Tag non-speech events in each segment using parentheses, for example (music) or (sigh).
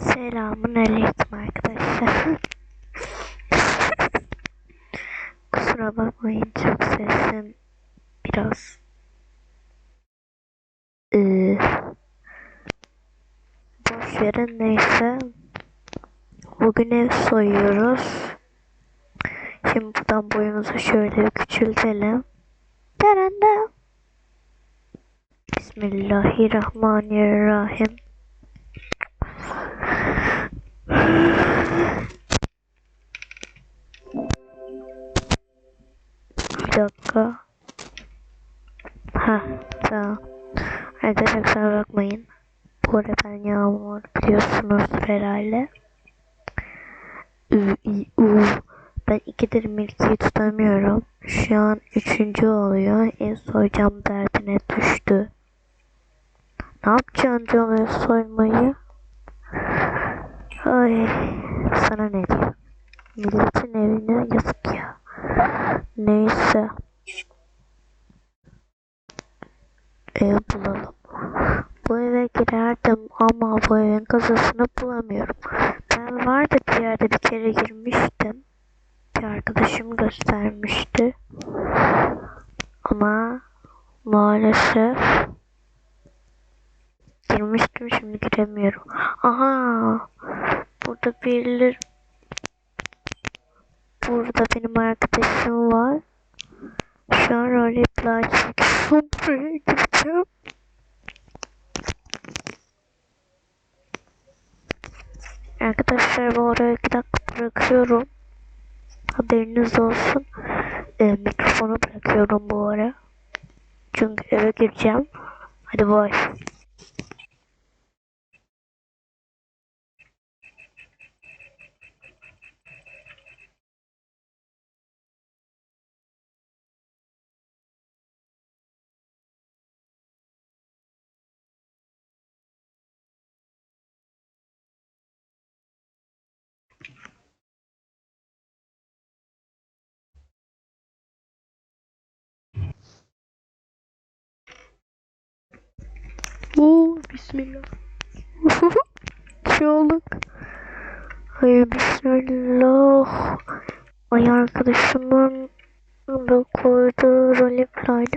Selamun aleyküm arkadaşlar. (laughs) Kusura bakmayın çok sesim biraz ee, boş verin neyse. Bugün ev soyuyoruz. Şimdi buradan boyumuzu şöyle küçültelim. Taranda. Bismillahirrahmanirrahim. Dakika. Ha, tamam. Arkadaşlar kusura bakmayın. Bu arada ben Yağmur biliyorsunuz herhalde. Ü, i, u. Ben ikidir Milki'yi tutamıyorum. Şu an üçüncü oluyor. En soyacağım derdine düştü. Ne yapacaksın diyorum ev soymayı? Ay sana ne diyeyim? Milletin evine yazık ya. Neyse. Ev bulalım. Bu eve girerdim ama bu evin kasasını bulamıyorum. Ben vardı bir yerde bir kere girmiştim. Bir arkadaşım göstermişti. Ama maalesef girmiştim şimdi giremiyorum. Aha! Burada birileri Burada benim arkadaşım var. Şu an roleplay çekiyorum. (laughs) Buraya gireceğim. Arkadaşlar bu araya iki dakika bırakıyorum. Haberiniz olsun. Ee, mikrofonu bırakıyorum bu ara. Çünkü eve gireceğim. Hadi bay. Bismillah. (laughs) Çığlık. Hayır bismillah. Ay arkadaşımın da koyduğu roleplaydı.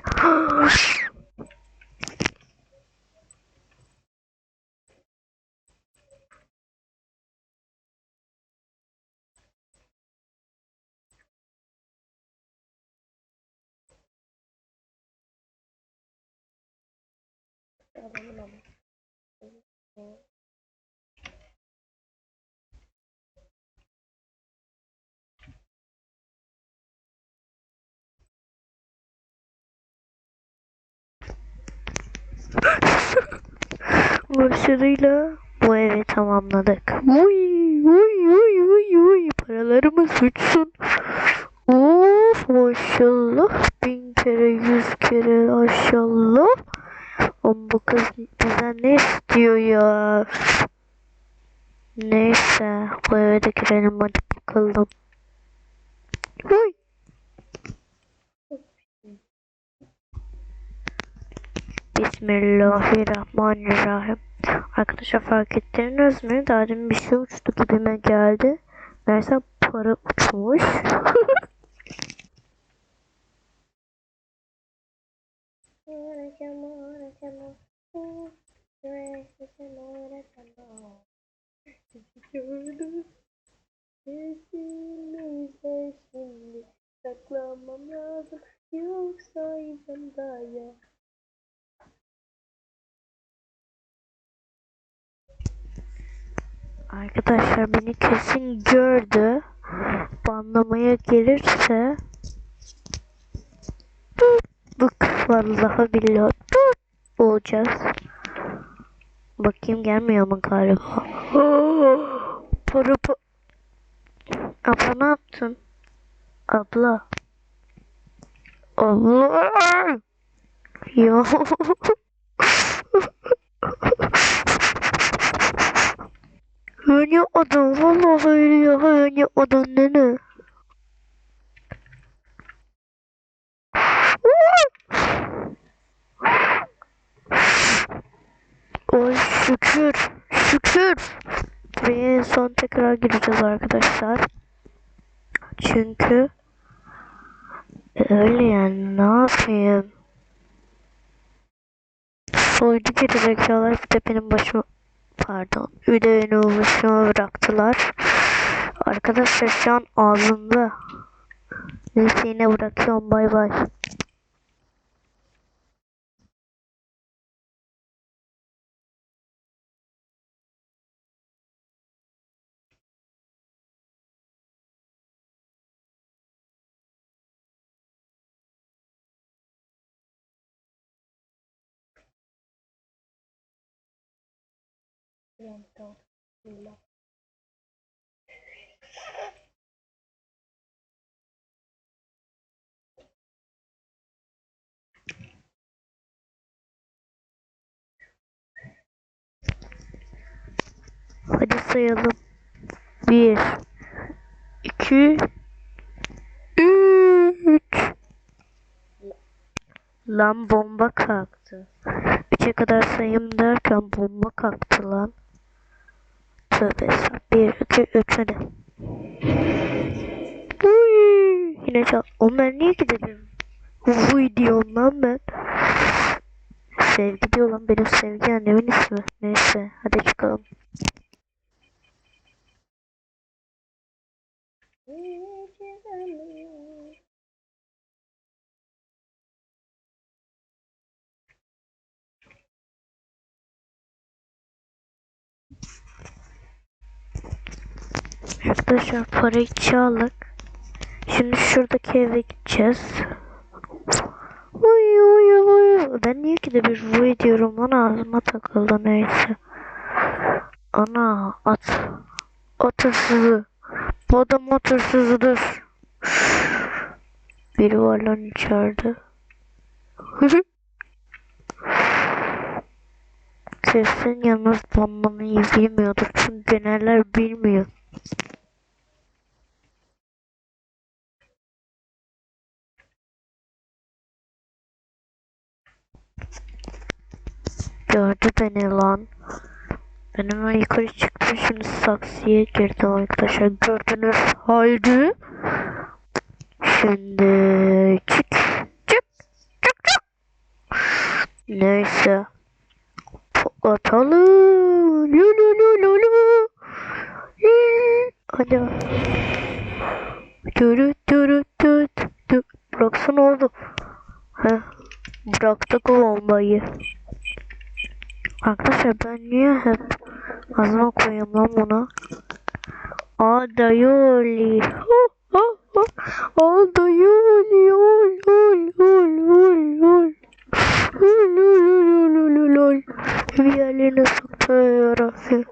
Başarıyla bu evi tamamladık. Uy uy uy uy uy paralarımız uçsun. Of maşallah bin kere yüz kere maşallah. Oğlum bu kız bizden ne istiyor ya? Neyse bu girelim hadi bakalım. Uy. Bismillahirrahmanirrahim. Arkadaşlar fark ettiniz mi? Daha demin bir şey uçtu gibime geldi. Meğerse para uçmuş. (laughs) Arkadaşlar beni kesin gördü. Banlamaya gelirse Bık vallahi billahi olacağız. Bakayım gelmiyor mu galiba? Para pa Abla ne yaptın? Abla. Allah. (laughs) Ya. Ben yapmadım. Vallahi ya ben yapmadım nene. Oy şükür. Şükür. buraya son tekrar gireceğiz arkadaşlar. Çünkü öyle yani ne yapayım? Soydu geri zekalar bir de benim başıma pardon beni başıma bıraktılar. Arkadaşlar şu an ağzımda. Neyse yine bırakıyorum bay bay. Hadi sayalım. Bir, iki, üç. Lan bomba kalktı. Üçe kadar sayayım derken bomba kalktı lan. Tövbe estağfurullah. Bir, iki, üç hadi. Uy, yine çal. Oğlum ben niye gidelim? Uy diyorum lan ben. Sevgi diyor lan benim sevgi annemin ismi. Neyse hadi çıkalım. Arkadaşlar parayı çaldık. Şimdi şuradaki eve gideceğiz. Uy uy uy. Ben niye ki de bir uy diyorum lan ağzıma takıldı neyse. Ana at. Hırsızı. Bu adam at hırsızıdır. Biri var lan içeride. (laughs) Kesin yalnız banlamayı bilmiyordur. Çünkü geneller bilmiyor. Gördü beni lan. Ben hemen yukarı çıktım. Şimdi saksıya girdim arkadaşlar. Gördünüz. Haydi. Şimdi çık. Çık. Çık çık. Neyse. Patlatalım. Lu lu lu lu lu. Hadi. Dürü dürü dürü. Bıraksana oldu. Heh. Bıraktık bombayı. Arkadaşlar ben niye hep ağzıma koyuyorum lan bunu? Adayoli. Adayoli. Ol ol ol ol ol. Ol ol ol ol ol ol. Bir yerlerine soktu yarabbim.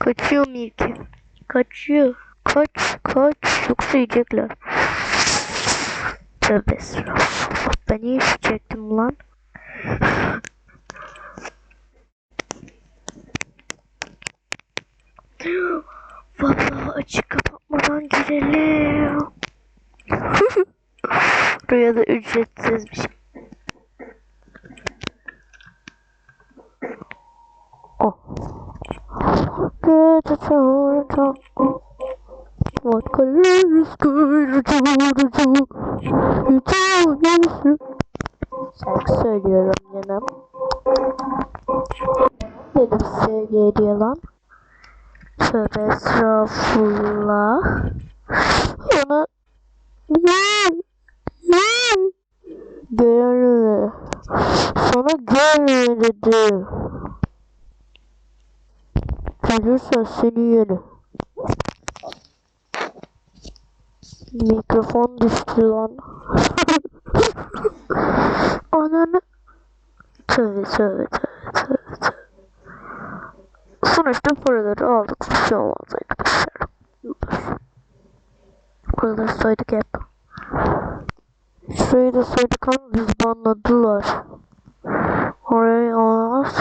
Kaçıyor Milky. Kaçıyor. Kaç kaç. Yoksa yiyecekler. Tövbe estağfurullah. Ben niye şu çektim lan? Vallahi açık kapatmadan girelim. (laughs) Buraya da ücretsiz bir. Oh. What color is good Şarkı söylüyorum canım. Dedim sevgiye diye lan. Tövbe estağfurullah. Ona gel. Gel. Gelme. Sana gelme dedim. Gelirsen seni yerim. Mikrofon düştü lan. Ananı. Tövbe tövbe tövbe tövbe tövbe. Sonuçta paraları aldık. Bir şey olmaz arkadaşlar. Buraları soyduk hep. Şurayı da soyduk ama biz banladılar. Oraya olmaz.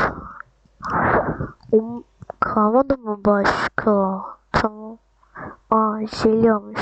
Um, kalmadı mı başka? Tamam. Aa şey yanlış.